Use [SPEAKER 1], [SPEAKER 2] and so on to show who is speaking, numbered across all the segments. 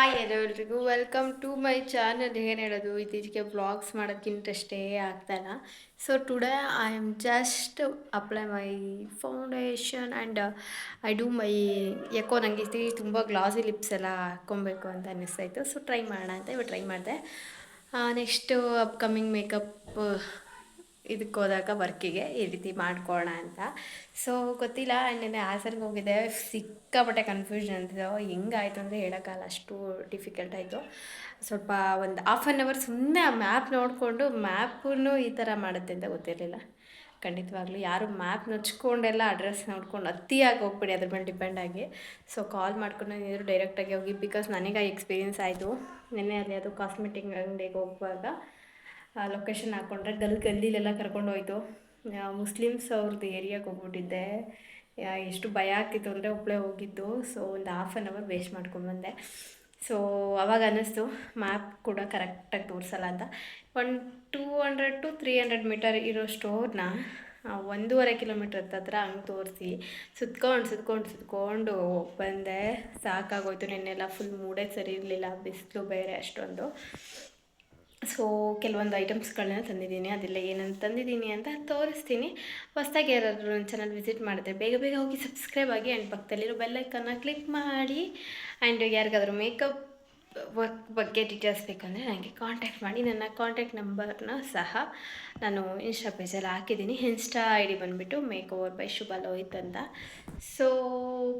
[SPEAKER 1] Hi ಎಲ್ಲರಿಗೂ welcome to my channel ಏನು ಹೇಳೋದು? ಇತ್ತೀಚೆಗೆ ಬ್ಲಾಗ್ಸ್ ಮಾಡೋದಕ್ಕಿಂತ ಅಷ್ಟೇ ಆಗ್ತಾಯಿಲ್ಲ so today I am just apply my foundation and I do my ಯಾಕೋ ನನಗೆ ಇತ್ತೀ ತುಂಬ ಗ್ಲಾಸಿ ಲಿಪ್ಸ್ ಎಲ್ಲ ಹಾಕ್ಕೊಬೇಕು ಅಂತ ಅನ್ನಿಸ್ತಾಯಿತ್ತು ಸೊ ಟ್ರೈ ಮಾಡೋಣ ಅಂತ, ಇವಾಗ ಟ್ರೈ ಮಾಡಿದೆ. ನೆಕ್ಸ್ಟು ಅಪ್ಕಮಿಂಗ್ ಮೇಕಪ್ ಇದಕ್ಕೆ ಹೋದಾಗ ವರ್ಕಿಗೆ ಈ ರೀತಿ ಮಾಡ್ಕೊಳ್ಳೋಣ ಅಂತ. ಸೊ ಗೊತ್ತಿಲ್ಲ, ನೆನ್ನೆ ಹಾಸನ್ಗೆ ಹೋಗಿದ್ದೆ, ಸಿಕ್ಕಾಪಟ್ಟೆ ಕನ್ಫ್ಯೂಷನ್ ಅಂತಿದ್ದೋ ಹೆಂಗಾಯ್ತು ಅಂದರೆ ಹೇಳೋಕ್ಕಲ್ಲ ಅಷ್ಟು ಡಿಫಿಕಲ್ಟ್ ಆಯಿತು. ಸ್ವಲ್ಪ ಒಂದು ಹಾಫ್ ಆನ್ ಅವರ್ ಸುಮ್ಮನೆ ಆ ಮ್ಯಾಪ್ ನೋಡಿಕೊಂಡು ಮ್ಯಾಪನ್ನು ಈ ಥರ ಮಾಡುತ್ತೆ ಅಂತ ಗೊತ್ತಿರಲಿಲ್ಲ. ಖಂಡಿತವಾಗ್ಲೂ ಯಾರು ಮ್ಯಾಪ್ ನಚ್ಕೊಂಡೆಲ್ಲ ಅಡ್ರೆಸ್ ನೋಡ್ಕೊಂಡು ಅತಿಯಾಗಿ ಹೋಗ್ಬಿಡಿ, ಅದ್ರ ಮೇಲೆ ಡಿಪೆಂಡ್ ಆಗಿ. ಸೊ ಕಾಲ್ ಮಾಡ್ಕೊಂಡು ನೀರು ಡೈರೆಕ್ಟಾಗಿ ಹೋಗಿ ಬಿಕಾಸ್ ನನಗೆ ಆ ಎಕ್ಸ್ಪೀರಿಯನ್ಸ್ ಆಯಿತು. ನೆನ್ನೆ ಅಲ್ಲಿ ಅದು ಕಾಸ್ಮೆಟಿಕ್ ಅಂಗಡಿಗೆ ಹೋಗುವಾಗ ಲೊಕೇಶನ್ ಹಾಕ್ಕೊಂಡ್ರೆ ಗಲ್ ಗಲ್ಲಿಲೆಲ್ಲ ಕರ್ಕೊಂಡು ಹೋಯ್ತು ಮುಸ್ಲಿಮ್ಸ್ ಅವ್ರದ್ದು ಏರಿಯಾಗೆ ಹೋಗ್ಬಿಟ್ಟಿದ್ದೆ. ಎಷ್ಟು ಭಯ ಆಗ್ತಿತ್ತು ಅಂದರೆ ಒಬ್ಬಳೇ ಹೋಗಿದ್ದು. ಸೊ ಒಂದು ಹಾಫ್ ಆನ್ ಅವರ್ ವೇಸ್ಟ್ ಮಾಡ್ಕೊಂಡ್ಬಂದೆ ಸೊ ಅವಾಗ ಅನ್ನಿಸ್ತು ಮ್ಯಾಪ್ ಕೂಡ ಕರೆಕ್ಟಾಗಿ ತೋರಿಸಲ್ಲ ಅಂತ. One two hundred to three hundred meter ಇರೋ ಸ್ಟೋರ್ನ ಒಂದೂವರೆ ಕಿಲೋಮೀಟರ್ ಹತ್ರ ಹಂಗೆ ತೋರಿಸಿ, ಸುತ್ಕೊಂಡು ಸುತ್ಕೊಂಡು ಸುತ್ಕೊಂಡು ಬಂದೆ. ಸಾಕಾಗೋಯ್ತು, ನೆನ್ನೆಲ್ಲ ಫುಲ್ ಮೂಡೇ ಸರಿ ಇರಲಿಲ್ಲ, ಬಿಸಿಲು ಬೇರೆ ಅಷ್ಟೊಂದು. ಸೊ ಕೆಲವೊಂದು ಐಟಮ್ಸ್ಗಳನ್ನ ತಂದಿದ್ದೀನಿ. ಅದೆಲ್ಲ ಏನಂತ ತಂದಿದ್ದೀನಿ ಅಂತ ತೋರಿಸ್ತೀನಿ. ಹೊಸ್ದಾಗಿ ಯಾರಾದರೂ ನನ್ನ ಚಾನಲ್ ವಿಸಿಟ್ ಮಾಡಿದ್ರೆ ಬೇಗ ಬೇಗ ಹೋಗಿ ಸಬ್ಸ್ಕ್ರೈಬ್ ಆಗಿ ಆ್ಯಂಡ್ ಪಕ್ಕದಲ್ಲಿರೋ ಬೆಲ್ಲೈಕನ್ನ ಕ್ಲಿಕ್ ಮಾಡಿ. ಆ್ಯಂಡ್ ಯಾರಿಗಾದ್ರೂ ಮೇಕಪ್ ವರ್ಕ್ ಬಗ್ಗೆ ಡೀಟೇಲ್ಸ್ ಬೇಕಂದರೆ ನನಗೆ ಕಾಂಟ್ಯಾಕ್ಟ್ ಮಾಡಿ. ನನ್ನ ಕಾಂಟ್ಯಾಕ್ಟ್ ನಂಬರ್ನ ಸಹ ನಾನು ಇನ್ಸ್ಟಾ ಪೇಜಲ್ಲಿ ಹಾಕಿದ್ದೀನಿ. ಇನ್ಸ್ಟಾ ಐ ಡಿ ಬಂದುಬಿಟ್ಟು make over by Shubha Lohith ಅಂತ. ಸೊ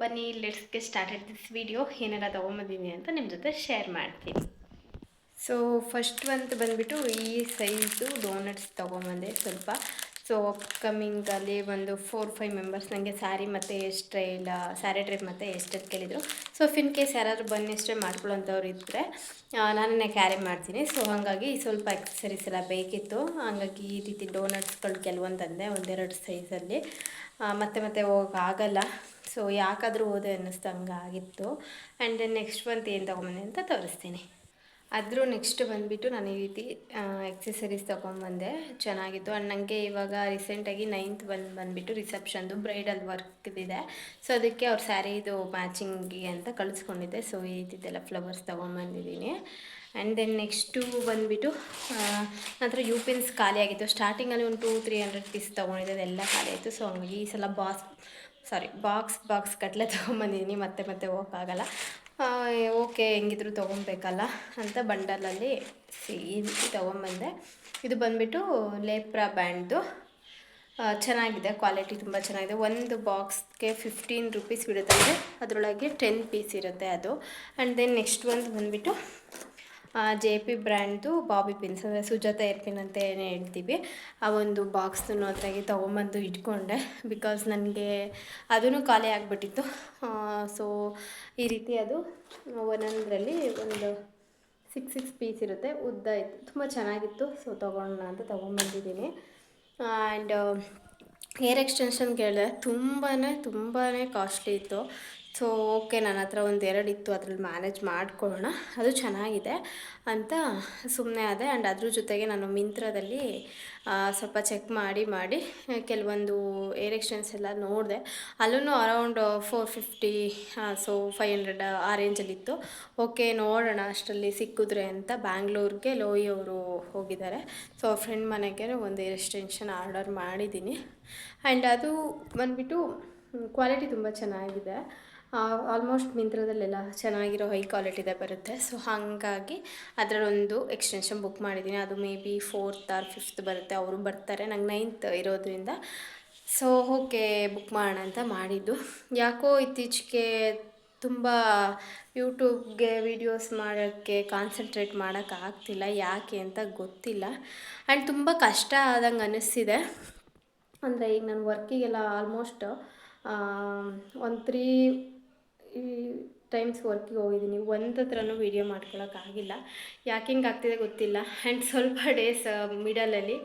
[SPEAKER 1] ಬನ್ನಿ ಲೆಟ್ಸ್ಗೆ ಸ್ಟಾರ್ಟ್ ದಿಸ್ ವಿಡಿಯೋ ಏನೆಲ್ಲ ತೊಗೊಂಬಂದಿದ್ದೀನಿ ಅಂತ ನಿಮ್ಮ ಜೊತೆ ಶೇರ್ ಮಾಡ್ತೀನಿ. ಸೊ ಫಸ್ಟ್ ಅಂತ ಬಂದುಬಿಟ್ಟು ಈ ಸೈಜು ಡೋನಟ್ಸ್ ತೊಗೊಂಬಂದೆ ಸ್ವಲ್ಪ. ಸೊ ಅಪ್ಕಮಿಂಗಲ್ಲಿ ಒಂದು ಫೋರ್ ಫೈವ್ ಮೆಂಬರ್ಸ್ ನನಗೆ ಸ್ಯಾರಿ ಮತ್ತು ಎಷ್ಟೇ ಇಲ್ಲ ಸ್ಯಾರಿ ಟ್ರಿಪ್ ಮತ್ತು ಎಷ್ಟೆಷ್ಟು ಕೇಳಿದರು. ಸೊ ಫಿನ್ ಕೇಸ್ ಯಾರಾದರೂ ಬನ್ನಿ ಅಷ್ಟೇ ಮಾಡ್ಕೊಳ್ಳೋಂಥವ್ರು ಇದ್ದರೆ ನಾನೇ ಕ್ಯಾರಿ ಮಾಡ್ತೀನಿ. ಸೊ ಹಾಗಾಗಿ ಸ್ವಲ್ಪ ಎಕ್ಸಸರೀಸ್ ಎಲ್ಲ ಬೇಕಿತ್ತು. ಹಾಗಾಗಿ ಈ ರೀತಿ ಡೋನಟ್ಸ್ಗಳು ಕೆಲವೊಂದು ತಂದೆ, ಒಂದೆರಡು ಸೈಜಲ್ಲಿ ಮತ್ತೆ ಮತ್ತೆ ಹೋಗೋಕ್ಕಾಗಲ್ಲ ಸೊ ಯಾಕಾದರೂ ಹೋದೆ ಅನ್ನಿಸ್ದಂಗೆ ಆಗಿತ್ತು. ಆ್ಯಂಡ್ ದೆನ್ ನೆಕ್ಸ್ಟ್ ಮಂತ್ ಏನು ತೊಗೊಂಬಂದೆ ಅಂತ ತೋರಿಸ್ತೀನಿ. ಅದ್ರ ನೆಕ್ಸ್ಟ್ ಬಂದುಬಿಟ್ಟು ನಾನು ಈ ರೀತಿ ಎಕ್ಸೆಸರೀಸ್ ತೊಗೊಂಬಂದೆ ಚೆನ್ನಾಗಿತ್ತು. ಆ್ಯಂಡ್ ನನಗೆ ಇವಾಗ ರೀಸೆಂಟಾಗಿ ನೈನ್ತ್ ಬಂದು, ಬಂದುಬಿಟ್ಟು ರಿಸೆಪ್ಷನ್ದು ಬ್ರೈಡಲ್ ವರ್ಕ್ದಿದೆ ಸೊ ಅದಕ್ಕೆ ಅವ್ರ ಸ್ಯಾರಿದು ಮ್ಯಾಚಿಂಗಿಗೆ ಅಂತ ಕಳಿಸ್ಕೊಂಡಿದ್ದೆ. ಸೊ ಈ ರೀತಿದೆಲ್ಲ ಫ್ಲವರ್ಸ್ ತೊಗೊಂಬಂದಿದ್ದೀನಿ ಆ್ಯಂಡ್ ದೆನ್ ನೆಕ್ಸ್ಟು ಬಂದುಬಿಟ್ಟು ನಂತರ ಯು ಪಿನ್ಸ್ ಖಾಲಿ ಆಗಿತ್ತು ಸ್ಟಾರ್ಟಿಂಗಲ್ಲಿ ಒಂದು ಟೂ ತ್ರೀ ಹಂಡ್ರೆಡ್ ಪೀಸ್ ತೊಗೊಂಡಿದ್ದೆ. ಅದೆಲ್ಲ ಖಾಲಿ ಆಯಿತು ಸೊ ಹಂಗಾಗಿ ಈ ಸಲ ಬಾಸ್ ಸಾರಿ ಬಾಕ್ಸ್ ಬಾಕ್ಸ್ ಕಟ್ಲೆ ತೊಗೊಂಬಂದಿದ್ದೀನಿ ಮತ್ತೆ ಮತ್ತೆ ಹೋಗೋಕ್ಕಾಗಲ್ಲ. ಓಕೆ, ಹೆಂಗಿದ್ರು ತೊಗೊಬೇಕಲ್ಲ ಅಂತ ಬಂಡಲಲ್ಲಿ ಸಿ ತೊಗೊಂಬಂದೆ. ಇದು ಬಂದುಬಿಟ್ಟು ಲೇಪ್ರಾ ಬ್ಯಾಂಡ್ದು. ಚೆನ್ನಾಗಿದೆ, ಕ್ವಾಲಿಟಿ ತುಂಬ ಚೆನ್ನಾಗಿದೆ. ಒಂದು ಬಾಕ್ಸ್ಗೆ ಫಿಫ್ಟೀನ್ ರುಪೀಸ್ ಬಿಡುತ್ತೆ. ಅದರೊಳಗೆ ಟೆನ್ ಪೀಸ್ ಇರುತ್ತೆ ಅದು. ಆ್ಯಂಡ್ ದೆನ್ ನೆಕ್ಸ್ಟ್ ಒಂದು ಬಂದುಬಿಟ್ಟು ಜೆ ಪಿ ಬ್ರ್ಯಾಂಡ್ದು ಬಾಬಿ ಪಿನ್ಸ್, ಅಂದರೆ ಸುಜಾತ ಏರ್ ಪಿನ್ ಅಂತ ಏನು ಹೇಳ್ತೀವಿ. ಆ ಒಂದು ಬಾಕ್ಸ್ನು ಅದಾಗಿ ತೊಗೊಂಬಂದು ಇಟ್ಕೊಂಡೆ ಬಿಕಾಸ್ ನನಗೆ ಅದೂ ಖಾಲಿ ಆಗಿಬಿಟ್ಟಿತ್ತು. ಸೊ ಈ ರೀತಿ ಅದು ಒಂದೊಂದರಲ್ಲಿ ಒಂದು ಸಿಕ್ಸ್ ಸಿಕ್ಸ್ ಪೀಸ್ ಇರುತ್ತೆ. ಉದ್ದ ಇತ್ತು. ತುಂಬ ಚೆನ್ನಾಗಿತ್ತು. ಸೊ ತೊಗೊಳ್ಳೋಣ ಅಂತ ತೊಗೊಂಬಂದಿದ್ದೀನಿ. ಆ್ಯಂಡ್ ಏರ್ ಎಕ್ಸ್ಟೆನ್ಷನ್ ಕೇಳಿದೆ ತುಂಬಾ ತುಂಬಾ ಕಾಸ್ಟ್ಲಿ ಇತ್ತು. ಸೊ ಓಕೆ ನನ್ನ ಹತ್ರ ಒಂದು ಎರಡು ಇತ್ತು ಅದ್ರಲ್ಲಿ ಮ್ಯಾನೇಜ್ ಮಾಡ್ಕೊಳ್ಳೋಣ. ಅದು ಚೆನ್ನಾಗಿದೆ ಅಂತ ಸುಮ್ಮನೆ ಆದೆ. ಆ್ಯಂಡ್ ಅದ್ರ ಜೊತೆಗೆ ನಾನು ಮಿಂತ್ರದಲ್ಲಿ ಸ್ವಲ್ಪ ಚೆಕ್ ಮಾಡಿ ಮಾಡಿ, ಕೆಲವೊಂದು ಏರ್ ಎಕ್ಸ್ಟೆನ್ಸ್ ಎಲ್ಲ ನೋಡಿದೆ. ಅಲ್ಲೂ around four fifty so five hundred ಆ ರೇಂಜಲ್ಲಿತ್ತು ಓಕೆ ನೋಡೋಣ ಅಷ್ಟರಲ್ಲಿ ಸಿಕ್ಕಿದ್ರೆ ಅಂತ ಬ್ಯಾಂಗ್ಳೂರಿಗೆ ಲೋಯಿ ಅವರು ಹೋಗಿದ್ದಾರೆ. ಸೊ ಫ್ರೆಂಡ್ ಮನೆಗೆ ಒಂದು ಏರ್ ಎಕ್ಸ್ಟೆನ್ಷನ್ ಆರ್ಡರ್ ಮಾಡಿದ್ದೀನಿ. ಆ್ಯಂಡ್ ಅದು ಬಂದುಬಿಟ್ಟು ಕ್ವಾಲಿಟಿ ತುಂಬ ಚೆನ್ನಾಗಿದೆ. ಆಲ್ಮೋಸ್ಟ್ ಮಿಂತ್ರದಲ್ಲೆಲ್ಲ ಚೆನ್ನಾಗಿರೋ ಹೈ ಕ್ವಾಲಿಟಿದೇ ಬರುತ್ತೆ. ಸೊ ಹಾಗಾಗಿ ಅದರಲ್ಲೊಂದು ಎಕ್ಸ್ಟೆನ್ಷನ್ ಬುಕ್ ಮಾಡಿದ್ದೀನಿ ಅದು maybe fourth or fifth ಬರುತ್ತೆ. ಅವರು ಬರ್ತಾರೆ. ನಂಗೆ ನೈನ್ತ್ ಇರೋದ್ರಿಂದ. ಸೊ ಓಕೆ ಬುಕ್ ಮಾಡೋಣ ಅಂತ ಮಾಡಿದ್ದು. ಯಾಕೋ ಇತ್ತೀಚೆಗೆ ತುಂಬ ಯೂಟ್ಯೂಬ್ಗೆ ವೀಡಿಯೋಸ್ ಮಾಡೋಕ್ಕೆ ಕಾನ್ಸಂಟ್ರೇಟ್ ಮಾಡೋಕ್ಕಾಗ್ತಿಲ್ಲ ಯಾಕೆ ಅಂತ ಗೊತ್ತಿಲ್ಲ. ಆ್ಯಂಡ್ ತುಂಬ ಕಷ್ಟ ಆದಂಗೆ ಅನ್ನಿಸ್ತಿದೆ ಅಂದರೆ ಈಗ ನಾನು ವರ್ಕಿಗೆಲ್ಲ ಆಲ್ಮೋಸ್ಟ್ ಒಂದು ತ್ರೀ ಟೈಮ್ಸ್ ವರ್ಕಿಗೆ ಹೋಗಿದ್ದೀನಿ. ಒಂದು ಹತ್ರನೂ ವೀಡಿಯೋ ಮಾಡ್ಕೊಳ್ಳೋಕ್ಕಾಗಿಲ್ಲ ಯಾಕೆ ಹಿಂಗೆ ಆಗ್ತಿದೆ ಗೊತ್ತಿಲ್ಲ. ಆ್ಯಂಡ್ ಸ್ವಲ್ಪ ಡೇಸ್ ಮಿಡಲಲ್ಲಿ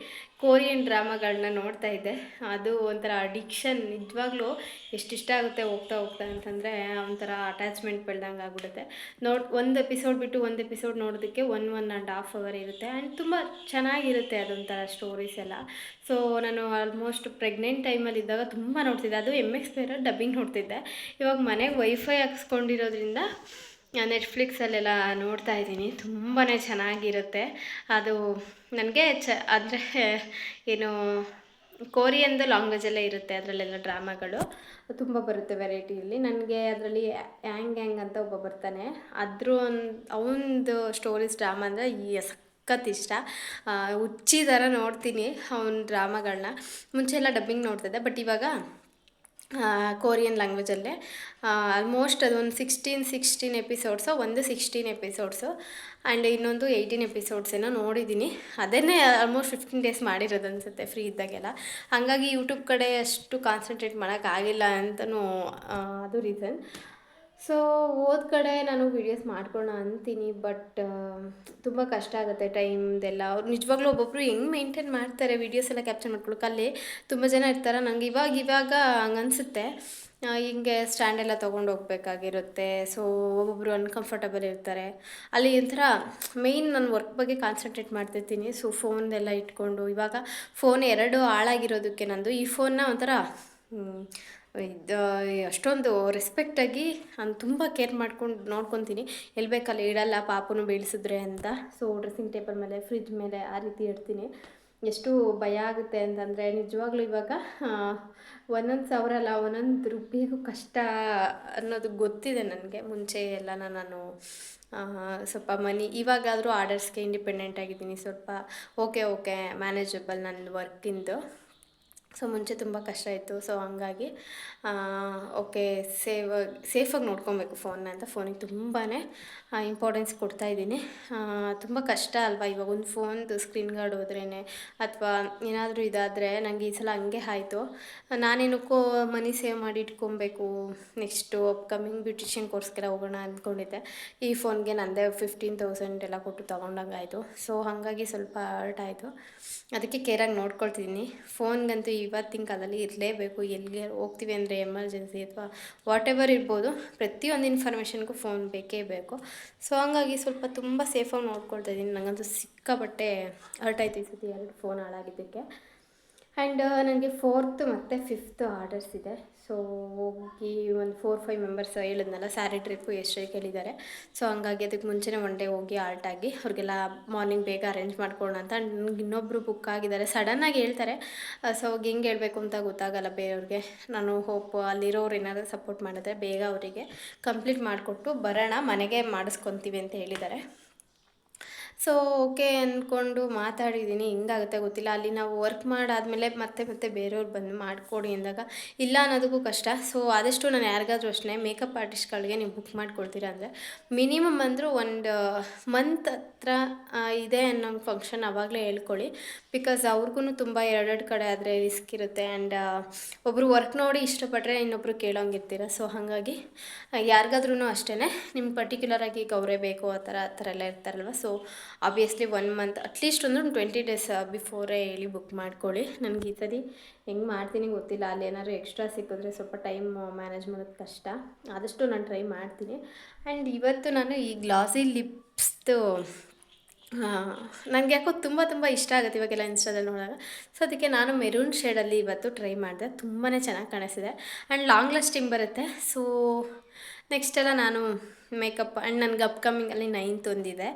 [SPEAKER 1] ಕೋರಿಯನ್ ಡ್ರಾಮಾಗಳನ್ನ ನೋಡ್ತಾ ಇದ್ದೆ. ಅದು ಒಂಥರ ಅಡಿಕ್ಷನ್ ನಿಜವಾಗ್ಲೂ ಎಷ್ಟಿಷ್ಟ ಆಗುತ್ತೆ ಹೋಗ್ತಾ ಹೋಗ್ತಾ ಅಂತಂದರೆ ಒಂಥರ ಅಟ್ಯಾಚ್ಮೆಂಟ್ ಬೆಳ್ದಂಗೆ ಆಗ್ಬಿಡುತ್ತೆ. ನೋಡಿ, ಒಂದು ಎಪಿಸೋಡ್ ಬಿಟ್ಟು ಒಂದು ಎಪಿಸೋಡ್ ನೋಡೋದಕ್ಕೆ one one and half hour ಇರುತ್ತೆ. ಆ್ಯಂಡ್ ತುಂಬ ಚೆನ್ನಾಗಿರುತ್ತೆ ಅದೊಂಥರ ಸ್ಟೋರೀಸ್ ಎಲ್ಲ. ಸೊ ನಾನು ಆಲ್ಮೋಸ್ಟ್ ಪ್ರೆಗ್ನೆಂಟ್ ಟೈಮಲ್ಲಿ ಇದ್ದಾಗ ತುಂಬ ನೋಡ್ತಿದ್ದೆ. ಅದು ಎಂ ಎಕ್ಸ್ ಪ್ಲೇಯರ್ ಡಬ್ಬಿಂಗ್ ನೋಡ್ತಿದ್ದೆ. ಇವಾಗ ಮನೆಗೆ ವೈಫೈ ಹಾಕ್ಸ್ಕೊಂಡಿರೋದ್ರಿಂದ ನೆಟ್ಫ್ಲಿಕ್ಸಲ್ಲೆಲ್ಲ ನೋಡ್ತಾ ಇದ್ದೀನಿ. ತುಂಬಾ ಚೆನ್ನಾಗಿರುತ್ತೆ. ಅದು ನನಗೆ ಚ, ಅಂದರೆ ಏನು ಕೋರಿಯಂದು ಲ್ಯಾಂಗ್ವೇಜಲ್ಲೇ ಇರುತ್ತೆ ಅದರಲ್ಲೆಲ್ಲ ಡ್ರಾಮಾಗಳು. ತುಂಬ ಬರುತ್ತೆ ವೆರೈಟಿಯಲ್ಲಿ ನನಗೆ ಅದರಲ್ಲಿ ಹ್ಯಾಂಗ್ ಹ್ಯಾಂಗ್ ಅಂತ ಒಬ್ಬ ಬರ್ತಾನೆ. ಅದ್ರ ಒಂದು ಅವನದು ಸ್ಟೋರೀಸ್ ಡ್ರಾಮಾ ಅಂದರೆ ಈ ಸಖತ್ ಇಷ್ಟ. ಹುಚ್ಚಿ ಥರ ನೋಡ್ತೀನಿ ಅವನ ಡ್ರಾಮಾಗಳನ್ನ ಮುಂಚೆ ಎಲ್ಲ ಡಬ್ಬಿಂಗ್ ನೋಡ್ತಿದ್ದೆ ಬಟ್ ಇವಾಗ ಕೋರಿಯನ್ ಲ್ಯಾಂಗ್ವೇಜಲ್ಲೇ ಆಲ್ಮೋಸ್ಟ್ ಅದೊಂದು ಸಿಕ್ಸ್ಟೀನ್ ಸಿಕ್ಸ್ಟೀನ್ ಎಪಿಸೋಡ್ಸು ಒಂದು ಸಿಕ್ಸ್ಟೀನ್ ಎಪಿಸೋಡ್ಸು ಆ್ಯಂಡ್ ಇನ್ನೊಂದು ಏಯ್ಟೀನ್ ಎಪಿಸೋಡ್ಸ್ ಏನೋ ನೋಡಿದ್ದೀನಿ. ಅದನ್ನೇ ಆಲ್ಮೋಸ್ಟ್ ಫಿಫ್ಟೀನ್ ಡೇಸ್ ಮಾಡಿರೋದು ಅನಿಸುತ್ತೆ ಫ್ರೀ ಇದ್ದಾಗೆಲ್ಲ. ಹಾಗಾಗಿ ಯೂಟ್ಯೂಬ್ ಕಡೆ ಅಷ್ಟು ಕಾನ್ಸಂಟ್ರೇಟ್ ಮಾಡೋಕ್ಕಾಗಿಲ್ಲ ಅಂತಲೂ ಅದು ರೀಸನ್ ಸೊ ಹೋದ ಕಡೆ ನಾನು ವೀಡಿಯೋಸ್ ಮಾಡ್ಕೊಳ್ಳೋಣ ಅಂತೀನಿ ಬಟ್ ತುಂಬ ಕಷ್ಟ ಆಗುತ್ತೆ ಟೈಮ್ದೆಲ್ಲ ಅವ್ರು ನಿಜವಾಗ್ಲೂ ಒಬ್ಬೊಬ್ಬರು ಹೆಂಗೆ ಮೇಂಟೈನ್ ಮಾಡ್ತಾರೆ ವೀಡಿಯೋಸ್ ಎಲ್ಲ ಕ್ಯಾಪ್ಚರ್ ಮಾಡ್ಕೊಳಕ್ಕೆ ಅಲ್ಲಿ ತುಂಬ ಜನ ಇರ್ತಾರೆ. ನಂಗೆ ಇವಾಗ ಇವಾಗ ಹಂಗೆ ಅನಿಸುತ್ತೆ. ಹಿಂಗೆ ಸ್ಟ್ಯಾಂಡ್ ಎಲ್ಲ ತೊಗೊಂಡು ಹೋಗ್ಬೇಕಾಗಿರುತ್ತೆ. ಸೊ ಒಬ್ಬೊಬ್ಬರು ಅನ್ಕಂಫರ್ಟಬಲ್ ಇರ್ತಾರೆ. ಅಲ್ಲಿ ಒಂಥರ ಮೇಯ್ನ್ ನಾನು ವರ್ಕ್ ಬಗ್ಗೆ ಕಾನ್ಸಂಟ್ರೇಟ್ ಮಾಡ್ತಿರ್ತೀನಿ. ಸೊ ಫೋನ್ದೆಲ್ಲ ಇಟ್ಕೊಂಡು ಇವಾಗ ಫೋನ್ ಎರಡು ಹಾಳಾಗಿರೋದಕ್ಕೆ ನಂದು ಈ ಫೋನ್ನ ಒಂಥರ ಇದು ಅಷ್ಟೊಂದು ರೆಸ್ಪೆಕ್ಟಾಗಿ ನಾನು ತುಂಬ ಕೇರ್ ಮಾಡ್ಕೊಂಡು ನೋಡ್ಕೊತೀನಿ. ಎಲ್ಲಿ ಬೇಕಲ್ಲಿ ಇಡಲ್ಲ ಪಾಪನು ಬೀಳಿಸಿದ್ರೆ ಅಂತ. ಸೊ ಡ್ರೆಸ್ಸಿಂಗ್ ಟೇಬಲ್ ಮೇಲೆ ಫ್ರಿಜ್ ಮೇಲೆ ಆ ರೀತಿ ಇಡ್ತೀನಿ. ಎಷ್ಟು ಭಯ ಆಗುತ್ತೆ ಅಂತಂದರೆ ನಿಜವಾಗ್ಲೂ ಇವಾಗ ಒಂದೊಂದು ಸಾವಿರ ಅಲ್ಲ, ಒಂದೊಂದು ರೂಪಾಯಿಗೂ ಕಷ್ಟ ಅನ್ನೋದು ಗೊತ್ತಿದೆ ನನಗೆ. ಮುಂಚೆ ಎಲ್ಲ ನಾನು ಸ್ವಲ್ಪ ಮನಿ, ಇವಾಗಾದರೂ ಆರ್ಡರ್ಸ್ಗೆ ಇಂಡಿಪೆಂಡೆಂಟ್ ಆಗಿದ್ದೀನಿ. ಸ್ವಲ್ಪ ಓಕೆ ಓಕೆ ಮ್ಯಾನೇಜಬಲ್ ನನ್ನ ವರ್ಕಿಂದು ಸೊ ಮುಂಚೆ ತುಂಬ ಕಷ್ಟ ಇತ್ತು. ಸೊ ಹಂಗಾಗಿ ಓಕೆ, ಸೇವ್ ಸೇಫಾಗಿ ನೋಡ್ಕೊಬೇಕು ಫೋನ್ನ ಅಂತ. ಫೋನಿಗೆ ತುಂಬಾ ಇಂಪಾರ್ಟೆನ್ಸ್ ಕೊಡ್ತಾ ಇದ್ದೀನಿ. ತುಂಬ ಕಷ್ಟ ಅಲ್ವಾ? ಇವಾಗ ಒಂದು ಫೋನ್ದು ಸ್ಕ್ರೀನ್ ಗಾರ್ಡ್ ಹೋದ್ರೇ ಅಥವಾ ಏನಾದರೂ ಇದಾದರೆ ನನಗೆ ಈ ಸಲ ಹಂಗೆ ಆಯಿತು. ನಾನೇನಕ್ಕೂ ಮನಿ ಸೇವ್ ಮಾಡಿ ಇಟ್ಕೊಬೇಕು ನೆಕ್ಸ್ಟು ಅಪ್ಕಮಿಂಗ್ ಬ್ಯೂಟಿಷಿಯನ್ ಕೋರ್ಸ್ಗೆಲ್ಲ ಹೋಗೋಣ ಅಂದ್ಕೊಂಡಿದ್ದೆ ಈ ಫೋನ್ಗೆ ನನ್ನದೇ ಫಿಫ್ಟೀನ್ ತೌಸಂಡ್ ಎಲ್ಲ ಕೊಟ್ಟು ತೊಗೊಂಡಂಗೆ ಆಯಿತು. ಸೊ ಹಾಗಾಗಿ ಸ್ವಲ್ಪ ಹರ್ಟ್ ಆಯಿತು. ಅದಕ್ಕೆ ಕೇರಾಗಿ ನೋಡ್ಕೊಳ್ತಿದ್ದೀನಿ. ಫೋನ್ಗಂತೂ ಇವತ್ತಿನ ಕಾಲದಲ್ಲಿ ಇರಲೇಬೇಕು. ಎಲ್ಲಿಗೆ ಹೋಗ್ತೀವಿ ಅಂದರೆ ಎಮರ್ಜೆನ್ಸಿ ಅಥವಾ ವಾಟ್ ಎವರ್ ಇರ್ಬೋದು. ಪ್ರತಿಯೊಂದು ಇನ್ಫಾರ್ಮೇಷನ್ಗೂ ಫೋನ್ ಬೇಕೇ ಬೇಕು. ಸೊ ಹಂಗಾಗಿ ಸ್ವಲ್ಪ ತುಂಬ ಸೇಫಾಗಿ ನೋಡ್ಕೊಳ್ತಾ ಇದ್ದೀನಿ. ನನಗಂತೂ ಸಿಕ್ಕಾಪಟ್ಟೆ ಹರ್ಟ್ ಆಯ್ತು ಈ ಸತಿ ಎರಡು ಫೋನ್ ಹಾಳಾಗಿದ್ದಕ್ಕೆ. ಆ್ಯಂಡ್ ನನಗೆ ಫೋರ್ತ್ ಮತ್ತು ಫಿಫ್ತ್ ಆರ್ಡರ್ಸ್ ಇದೆ. ಸೊ ಹೋಗಿ ಒಂದು ಫೋರ್ ಫೈವ್ ಮೆಂಬರ್ಸ್ ಹೇಳಿದ್ನಲ್ಲ ಸ್ಯಾರಿ ಟ್ರಿಪ್ಪು ಎಷ್ಟು ಕೇಳಿದ್ದಾರೆ. ಸೊ ಹಂಗಾಗಿ ಅದಕ್ಕೆ ಮುಂಚೆನೇ ಒನ್ ಡೇ ಹೋಗಿ ಆಲ್ಟಾಗಿ ಅವ್ರಿಗೆಲ್ಲ ಮಾರ್ನಿಂಗ್ ಬೇಗ ಅರೇಂಜ್ ಮಾಡ್ಕೊಳ್ಳೋಣ ಅಂತ ನನಗೆ ಇನ್ನೊಬ್ಬರು ಬುಕ್ ಆಗಿದ್ದಾರೆ. ಸಡನ್ನಾಗಿ ಹೇಳ್ತಾರೆ. ಸೊ ಅವಾಗ ಹೆಂಗೆ ಹೇಳಬೇಕು ಅಂತ ಗೊತ್ತಾಗಲ್ಲ ಬೇರೆಯವ್ರಿಗೆ. ನಾನು ಹೋಪ್ ಅಲ್ಲಿರೋರು ಏನಾದರೂ ಸಪೋರ್ಟ್ ಮಾಡಿದ್ರೆ ಬೇಗ ಅವರಿಗೆ ಕಂಪ್ಲೀಟ್ ಮಾಡಿಕೊಟ್ಟು ಬರೋಣ, ಮನೆಗೆ ಮಾಡಿಸ್ಕೊತೀವಿ ಅಂತ ಹೇಳಿದ್ದಾರೆ. ಸೊ ಓಕೆ ಅಂದ್ಕೊಂಡು ಮಾತಾಡಿದ್ದೀನಿ ಹಿಂಗಾಗುತ್ತೆ ಗೊತ್ತಿಲ್ಲ. ಅಲ್ಲಿ ನಾವು ವರ್ಕ್ ಮಾಡಾದಮೇಲೆ ಮತ್ತೆ ಮತ್ತೆ ಬೇರೆಯವ್ರು ಬಂದು ಮಾಡಿಕೊಡಿ ಅಂದಾಗ ಇಲ್ಲ ಅನ್ನೋದಕ್ಕೂ ಕಷ್ಟ. ಸೊ ಆದಷ್ಟು ನಾನು ಯಾರಿಗಾದ್ರೂ ಅಷ್ಟೇ ಮೇಕಪ್ ಆರ್ಟಿಸ್ಟ್ಗಳಿಗೆ ನೀವು ಬುಕ್ ಮಾಡ್ಕೊಳ್ತೀರಾ ಅಂದರೆ ಮಿನಿಮಮ್ ಅಂದರೂ ಒಂದು ಮಂತ್ ಹತ್ರ ಇದೆ ಅನ್ನೋ ಫಂಕ್ಷನ್ ಆವಾಗಲೇ ಹೇಳ್ಕೊಳ್ಳಿ. ಬಿಕಾಸ್ ಅವ್ರಿಗೂ ತುಂಬ ಎರಡೆರಡು ಕಡೆ ಆದರೆ ರಿಸ್ಕ್ ಇರುತ್ತೆ ಆ್ಯಂಡ್ ಒಬ್ಬರು ವರ್ಕ್ ನೋಡಿ ಇಷ್ಟಪಟ್ಟರೆ ಇನ್ನೊಬ್ಬರು ಕೇಳೋಂಗಿರ್ತೀರ. ಸೊ ಹಾಗಾಗಿ ಯಾರಿಗಾದ್ರೂ ಅಷ್ಟೇ ನಿಮ್ಗೆ ಪರ್ಟಿಕ್ಯುಲರಾಗಿ ಗೌರೇ ಬೇಕು ಆ ಥರ ಆ ಥರ ಎಲ್ಲ ಇರ್ತಾರಲ್ವ. So obviously one month at least ಒಂದು ಟ್ವೆಂಟಿ ಡೇಸ್ ಬಿಫೋರೇ ಹೇಳಿ ಬುಕ್ ಮಾಡ್ಕೊಳ್ಳಿ. ನನಗೆ ಈ ಸರಿ ಹೆಂಗೆ ಮಾಡ್ತೀನಿ ಗೊತ್ತಿಲ್ಲ, ಅಲ್ಲಿ ಏನಾದ್ರು ಎಕ್ಸ್ಟ್ರಾ ಸಿಕ್ಕಿದ್ರೆ ಸ್ವಲ್ಪ ಟೈಮ್ ಮ್ಯಾನೇಜ್ ಮಾಡೋದು ಕಷ್ಟ. ಆದಷ್ಟು ನಾನು ಟ್ರೈ ಮಾಡ್ತೀನಿ. ಆ್ಯಂಡ್ ಇವತ್ತು ನಾನು ಈ ಗ್ಲಾಸಿ ಲಿಪ್ಸ್ದು ನನಗೆ ಯಾಕೋ ತುಂಬ ತುಂಬ ಇಷ್ಟ ಆಗುತ್ತೆ ಇವಾಗೆಲ್ಲ ಇನ್ಸ್ಟಾದಲ್ಲಿ ನೋಡಿದಾಗ ಸೊ ಅದಕ್ಕೆ ನಾನು ಮೆರೂನ್ ಶೇಡಲ್ಲಿ ಇವತ್ತು ಟ್ರೈ ಮಾಡಿದೆ. ತುಂಬಾ ಚೆನ್ನಾಗಿ ಕಾಣಿಸಿದೆ ಆ್ಯಂಡ್ ಲಾಂಗ್ ಲಾಸ್ಟಿಂಗ್ ಬರುತ್ತೆ. ಸೊ ನೆಕ್ಸ್ಟ್ ಎಲ್ಲ ನಾನು ಮೇಕಪ್ ಆ್ಯಂಡ್ ನನಗೆ ಅಪ್ಕಮಿಂಗಲ್ಲಿ ನೈನ್ತ್ ಒಂದಿದೆ.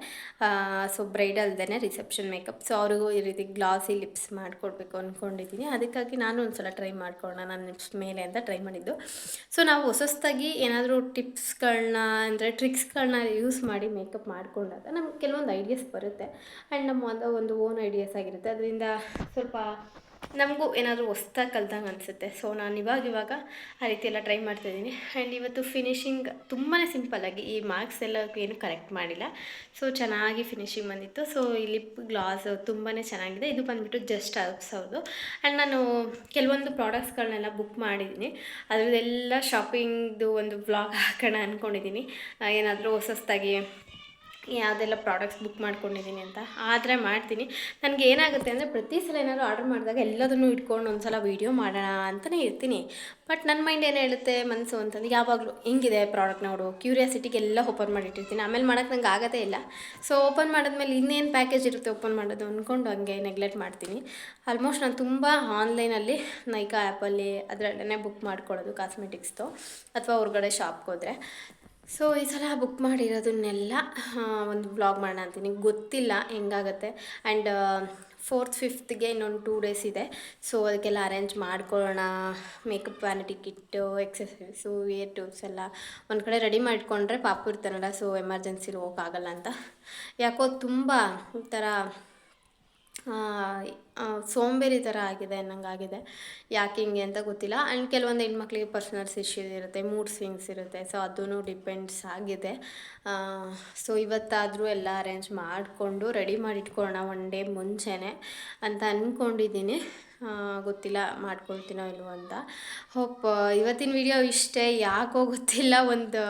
[SPEAKER 1] ಸೊ ಬ್ರೈಡಲ್ದೇ ರಿಸೆಪ್ಷನ್ ಮೇಕಪ್. ಸೊ ಅವ್ರಿಗೂ ಈ ರೀತಿ ಗ್ಲಾಸಿ ಲಿಪ್ಸ್ ಮಾಡಿಕೊಡ್ಬೇಕು ಅಂದ್ಕೊಂಡಿದ್ದೀನಿ ಅದಕ್ಕಾಗಿ ನಾನು ಒಂದು ಸಲ ಟ್ರೈ ಮಾಡ್ಕೊಳ್ಳೋಣ ನಾನು ಲಿಪ್ಸ್ ಮೇಲೆ ಅಂತ ಟ್ರೈ ಮಾಡಿದ್ದು. ಸೊ ನಾವು ಹೊಸ ಹೊಸದಾಗಿ ಏನಾದರೂ ಟಿಪ್ಸ್ಗಳನ್ನ ಅಂದರೆ ಟ್ರಿಕ್ಸ್ಗಳನ್ನ ಯೂಸ್ ಮಾಡಿ ಮೇಕಪ್ ಮಾಡಿಕೊಂಡಾಗ ನಮ್ಗೆ ಕೆಲವೊಂದು ಐಡಿಯಾಸ್ ಬರುತ್ತೆ. ಆ್ಯಂಡ್ ನಮ್ಮ ಒಂದು ಓನ್ ಐಡಿಯಾಸ್ ಆಗಿರುತ್ತೆ. ಅದರಿಂದ ಸ್ವಲ್ಪ ನಮಗೂ ಏನಾದರೂ ಹೊಸ್ದಾಗಿ ಕಲ್ತಂಗೆ ಅನಿಸುತ್ತೆ. ಸೊ ನಾನು ಇವಾಗ ಇವಾಗ ಆ ರೀತಿ ಎಲ್ಲ ಟ್ರೈ ಮಾಡ್ತಾಯಿದ್ದೀನಿ ಆ್ಯಂಡ್ ಇವತ್ತು ಫಿನಿಶಿಂಗ್ ತುಂಬಾ ಸಿಂಪಲ್ಲಾಗಿ ಈ ಮಾರ್ಕ್ಸ್ ಎಲ್ಲ ಏನು ಕರೆಕ್ಟ್ ಮಾಡಿಲ್ಲ. ಸೊ ಚೆನ್ನಾಗಿ ಫಿನಿಶಿಂಗ್ ಬಂದಿತ್ತು. ಸೊ ಈ ಲಿಪ್ ಗ್ಲಾಸ್ ತುಂಬಾ ಚೆನ್ನಾಗಿದೆ. ಇದು ಬಂದುಬಿಟ್ಟು ಜಸ್ಟ್ ಅವ್ರದ್ದು ಆ್ಯಂಡ್ ನಾನು ಕೆಲವೊಂದು ಪ್ರಾಡಕ್ಟ್ಸ್ಗಳನ್ನೆಲ್ಲ ಬುಕ್ ಮಾಡಿದ್ದೀನಿ. ಅದರದ್ದೆಲ್ಲ ಶಾಪಿಂಗ್ದು ಒಂದು ಬ್ಲಾಗ್ ಹಾಕೋಣ ಅಂದ್ಕೊಂಡಿದ್ದೀನಿ ಏನಾದರೂ ಹೊಸ ಹೊಸ್ದಾಗಿ ಯಾವುದೆಲ್ಲ ಪ್ರಾಡಕ್ಟ್ಸ್ ಬುಕ್ ಮಾಡ್ಕೊಂಡಿದ್ದೀನಿ ಅಂತ ಆದರೆ ಮಾಡ್ತೀನಿ. ನನಗೆ ಏನಾಗುತ್ತೆ ಅಂದರೆ ಪ್ರತಿ ಸಲ ಏನಾದರೂ ಆರ್ಡರ್ ಮಾಡಿದಾಗ ಎಲ್ಲದನ್ನು ಇಟ್ಕೊಂಡು ಒಂದು ಸಲ ವೀಡಿಯೋ ಮಾಡೋಣ ಅಂತಲೇ ಇರ್ತೀನಿ. ಬಟ್ ನನ್ನ ಮೈಂಡ್ ಏನು ಹೇಳುತ್ತೆ ಮನಸ್ಸು ಅಂತಂದು ಯಾವಾಗಲೂ ಹಿಂಗಿದೆ ಪ್ರಾಡಕ್ಟ್ ನೋಡು ಕ್ಯೂರಿಯಾಸಿಟಿಗೆಲ್ಲ ಓಪನ್ ಮಾಡಿಟ್ಟಿರ್ತೀನಿ. ಆಮೇಲೆ ಮಾಡೋಕ್ಕೆ ನಂಗೆ ಆಗೋದೇ ಇಲ್ಲ. ಸೊ ಓಪನ್ ಮಾಡಿದ್ಮೇಲೆ ಇನ್ನೇನು ಪ್ಯಾಕೇಜ್ ಇರುತ್ತೆ ಓಪನ್ ಮಾಡೋದು ಅಂದ್ಕೊಂಡು ಹಂಗೆ ನೆಗ್ಲೆಕ್ಟ್ ಮಾಡ್ತೀನಿ. ಆಲ್ಮೋಸ್ಟ್ ನಾನು ತುಂಬ ಆನ್ಲೈನಲ್ಲಿ ನೈಕಾ ಆ್ಯಪಲ್ಲಿ ಅದರಲ್ಲೇ ಬುಕ್ ಮಾಡ್ಕೊಳ್ಳೋದು ಕಾಸ್ಮೆಟಿಕ್ಸ್ದು ಅಥವಾ ಹೊರಗಡೆ ಶಾಪ್ಗೆ ಹೋದರೆ. ಸೊ ಈ ಸಲ ಬುಕ್ ಮಾಡಿರೋದನ್ನೆಲ್ಲ ಒಂದು ಬ್ಲಾಗ್ ಮಾಡೋಣ ಅಂತೀನಿ. ಗೊತ್ತಿಲ್ಲ ಹೆಂಗಾಗತ್ತೆ. ಆ್ಯಂಡ್ ಫೋರ್ತ್ ಫಿಫ್ತ್ಗೆ ಇನ್ನೊಂದು ಟೂ ಡೇಸ್ ಇದೆ. ಸೊ ಅದಕ್ಕೆಲ್ಲ ಅರೇಂಜ್ ಮಾಡ್ಕೊಳ್ಳೋಣ. Makeup vanity kit exercise air tubes ಎಲ್ಲ ಒಂದು ಕಡೆ ರೆಡಿ ಮಾಡಿಕೊಂಡ್ರೆ ಪಾಪು ಇರ್ತಾನಲ್ಲ ಸೊ ಎಮರ್ಜೆನ್ಸಿಲಿ ಹೋಗೋಕ್ಕಾಗಲ್ಲ ಅಂತ. ಯಾಕೋ ತುಂಬ ಒಂಥರ ಸೋಂಬೇರಿ ಥರ ಆಗಿದೆ ಅನ್ನಂಗಾಗಿದೆ. ಯಾಕೆ ಹಿಂಗೆ ಅಂತ ಗೊತ್ತಿಲ್ಲ. ಆ್ಯಂಡ್ ಕೆಲವೊಂದು ಹೆಣ್ಮಕ್ಳಿಗೆ ಪರ್ಸ್ನಲ್ಸ್ ಇಶ್ಯೂಸ್ ಇರುತ್ತೆ ಮೂಡ್ ಸ್ವಿಂಗ್ಸ್ ಇರುತ್ತೆ. ಸೊ ಅದೂ ಡಿಪೆಂಡ್ಸ್ ಆಗಿದೆ. ಸೊ ಇವತ್ತಾದರೂ ಎಲ್ಲ ಅರೇಂಜ್ ಮಾಡಿಕೊಂಡು ರೆಡಿ ಮಾಡಿ ಇಟ್ಕೊಳ್ಳೋಣ ಒನ್ ಡೇ ಮುಂಚೆನೇ ಅಂತ ಅಂದ್ಕೊಂಡಿದ್ದೀನಿ ಗೊತ್ತಿಲ್ಲ ಮಾಡ್ಕೊಳ್ತೀನೋ ಇಲ್ವೋ ಅಂತ. ಹೋಪ್ ಇವತ್ತಿನ ವಿಡಿಯೋ ಇಷ್ಟೇ, ಯಾಕೋ ಗೊತ್ತಿಲ್ಲ, ಒಂದು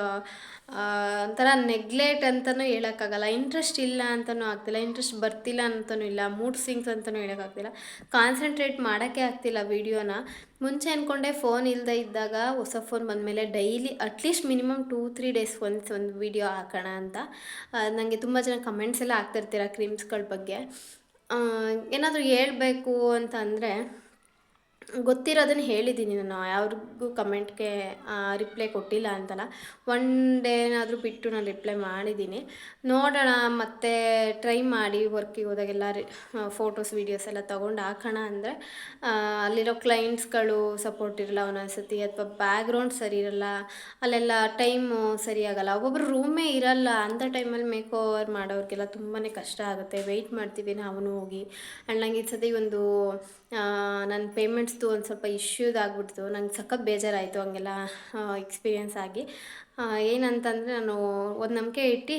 [SPEAKER 1] ಒಂಥರ ನೆಗ್ಲೆಟ್ ಅಂತಲೂ ಹೇಳೋಕ್ಕಾಗಲ್ಲ. ಇಂಟ್ರೆಸ್ಟ್ ಇಲ್ಲ ಅಂತಲೂ ಆಗ್ತಿಲ್ಲ ಇಂಟ್ರೆಸ್ಟ್ ಬರ್ತಿಲ್ಲ ಅಂತಲೂ ಇಲ್ಲ ಮೂಡ್ ಸಿಂಗ್ಸ್ ಅಂತಲೂ ಹೇಳೋಕ್ಕಾಗ್ತಿಲ್ಲ. ಕಾನ್ಸಂಟ್ರೇಟ್ ಮಾಡೋಕ್ಕೆ ಆಗ್ತಿಲ್ಲ ವೀಡಿಯೋನ ಮುಂಚೆ ಅಂದ್ಕೊಂಡೆ ಫೋನ್ ಇಲ್ಲದೆ ಇದ್ದಾಗ ಹೊಸ ಫೋನ್ ಬಂದಮೇಲೆ daily at least minimum two three days once ಒಂದು ವಿಡಿಯೋ ಹಾಕೋಣ ಅಂತ. ನನಗೆ ತುಂಬ ಜನ ಕಮೆಂಟ್ಸ್ ಎಲ್ಲ ಆಗ್ತಿರ್ತೀರ ಕ್ರೀಮ್ಸ್ಗಳ ಬಗ್ಗೆ. ಏನಾದರೂ ಹೇಳ್ಬೇಕು ಅಂತ ಅಂದರೆ ಗೊತ್ತಿರೋದನ್ನು ಹೇಳಿದ್ದೀನಿ ನಾನು. ಯಾರಿಗೂ ಕಮೆಂಟ್ಗೆ ರಿಪ್ಲೈ ಕೊಟ್ಟಿಲ್ಲ ಅಂತಲ್ಲ. ಒನ್ ಡೇ ಏನಾದರೂ ಬಿಟ್ಟು ನಾನು ರಿಪ್ಲೈ ಮಾಡಿದ್ದೀನಿ. ನೋಡೋಣ, ಮತ್ತೆ ಟ್ರೈ ಮಾಡಿ ವರ್ಕಿಗೆ ಹೋದಾಗೆಲ್ಲ ಫೋಟೋಸ್ ವೀಡಿಯೋಸ್ ಎಲ್ಲ ತೊಗೊಂಡು ಹಾಕೋಣ ಅಂದರೆ ಅಲ್ಲಿರೋ ಕ್ಲೈಂಟ್ಸ್ಗಳು ಸಪೋರ್ಟ್ ಇರಲ್ಲ ಒಂದೊಂದ್ಸತಿ. ಅಥವಾ ಬ್ಯಾಕ್ಗ್ರೌಂಡ್ ಸರಿ ಇರಲ್ಲ, ಅಲ್ಲೆಲ್ಲ ಟೈಮು ಸರಿಯಾಗಲ್ಲ ಒಬ್ಬೊಬ್ರು ರೂಮೇ ಇರಲ್ಲ. ಅಂಥ ಟೈಮಲ್ಲಿ ಮೇಕ್ ಓವರ್ ಮಾಡೋರಿಗೆಲ್ಲ ತುಂಬಾ ಕಷ್ಟ ಆಗುತ್ತೆ. ವೆಯ್ಟ್ ಮಾಡ್ತೀವಿ ನಾವು ಹೋಗಿ. ಆ್ಯಂಡ್ ನಂಗೆ ಈ ಸತಿ ಒಂದು ನನ್ನ ಪೇಮೆಂಟ್ಸ್ದು ಒಂದು ಸ್ವಲ್ಪ ಇಶ್ಯೂದ್ ಆಗಿಬಿಡ್ತು. ನಂಗೆ ಸಖತ್ ಬೇಜಾರಾಯಿತು ಹಂಗೆಲ್ಲ ಎಕ್ಸ್ಪೀರಿಯೆನ್ಸ್ ಆಗಿ. ಏನಂತಂದರೆ ನಾನು ಒಂದು ನಂಬಿಕೆ ಇಟ್ಟು,